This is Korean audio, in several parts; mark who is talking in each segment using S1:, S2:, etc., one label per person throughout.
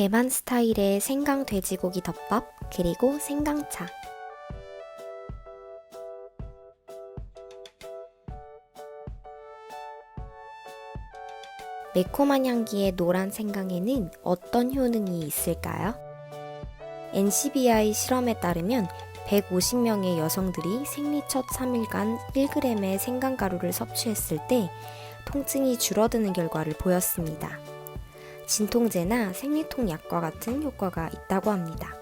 S1: 대만 스타일의 생강 돼지고기 덮밥, 그리고 생강차. 매콤한 향기의 노란 생강에는 어떤 효능이 있을까요? NCBI 실험에 따르면 150명의 여성들이 생리 첫 3일간 1g의 생강가루를 섭취했을 때 통증이 줄어드는 결과를 보였습니다. 진통제나 생리통 약과 같은 효과가 있다고 합니다.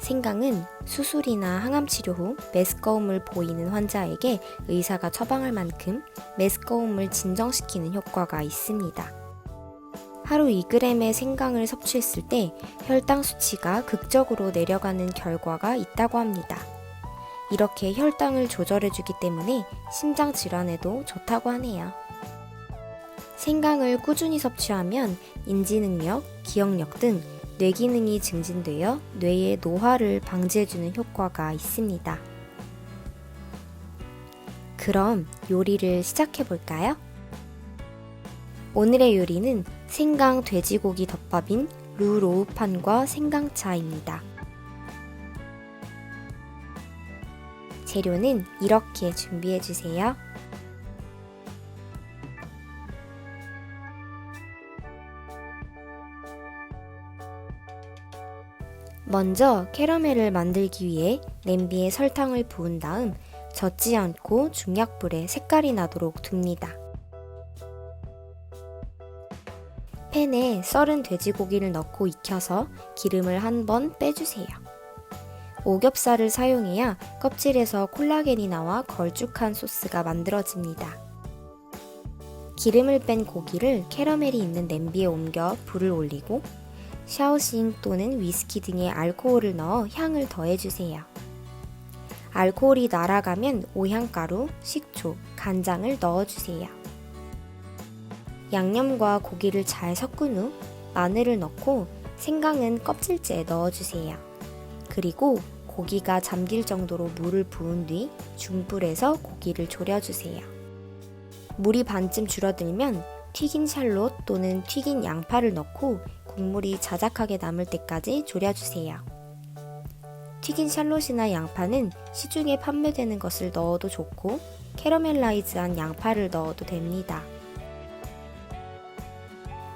S1: 생강은 수술이나 항암 치료 후 메스꺼움을 보이는 환자에게 의사가 처방할 만큼 메스꺼움을 진정시키는 효과가 있습니다. 하루 2g의 생강을 섭취했을 때 혈당 수치가 극적으로 내려가는 결과가 있다고 합니다. 이렇게 혈당을 조절해주기 때문에 심장 질환에도 좋다고 하네요. 생강을 꾸준히 섭취하면 인지 능력, 기억력 등 뇌 기능이 증진되어 뇌의 노화를 방지해주는 효과가 있습니다. 그럼 요리를 시작해 볼까요? 오늘의 요리는 생강 돼지고기 덮밥인 루 로우판과 생강차입니다. 재료는 이렇게 준비해 주세요. 먼저 캐러멜을 만들기 위해 냄비에 설탕을 부은 다음 젖지 않고 중약불에 색깔이 나도록 둡니다. 팬에 썰은 돼지고기를 넣고 익혀서 기름을 한 번 빼주세요. 오겹살을 사용해야 껍질에서 콜라겐이 나와 걸쭉한 소스가 만들어집니다. 기름을 뺀 고기를 캐러멜이 있는 냄비에 옮겨 불을 올리고 샤오싱 또는 위스키 등의 알코올을 넣어 향을 더해주세요. 알코올이 날아가면 오향가루, 식초, 간장을 넣어주세요. 양념과 고기를 잘 섞은 후 마늘을 넣고 생강은 껍질째 넣어주세요. 그리고 고기가 잠길 정도로 물을 부은 뒤 중불에서 고기를 졸여주세요. 물이 반쯤 줄어들면 튀긴 샬롯 또는 튀긴 양파를 넣고 국물이 자작하게 남을 때까지 졸여주세요. 튀긴 샬롯이나 양파는 시중에 판매되는 것을 넣어도 좋고 캐러멜라이즈한 양파를 넣어도 됩니다.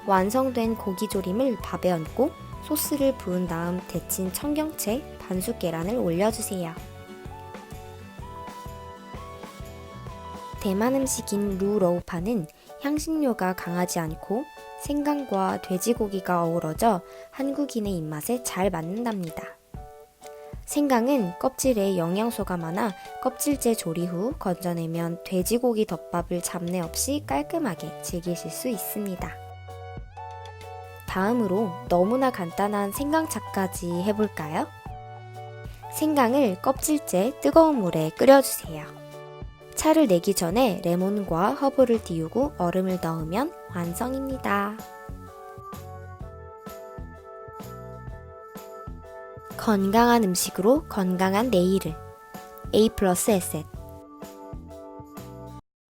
S1: 완성된 고기 조림을 밥에 얹고 소스를 부은 다음 데친 청경채, 반숙 계란을 올려주세요. 대만 음식인 루 러우파는 향신료가 강하지 않고 생강과 돼지고기가 어우러져 한국인의 입맛에 잘 맞는답니다. 생강은 껍질에 영양소가 많아 껍질째 조리 후 건져내면 돼지고기 덮밥을 잡내 없이 깔끔하게 즐기실 수 있습니다. 다음으로 너무나 간단한 생강차까지 해볼까요? 생강을 껍질째 뜨거운 물에 끓여주세요. 차를 내기 전에 레몬과 허브를 띄우고 얼음을 넣으면 완성입니다. 건강한 음식으로 건강한 내일을 A 플러스 에셋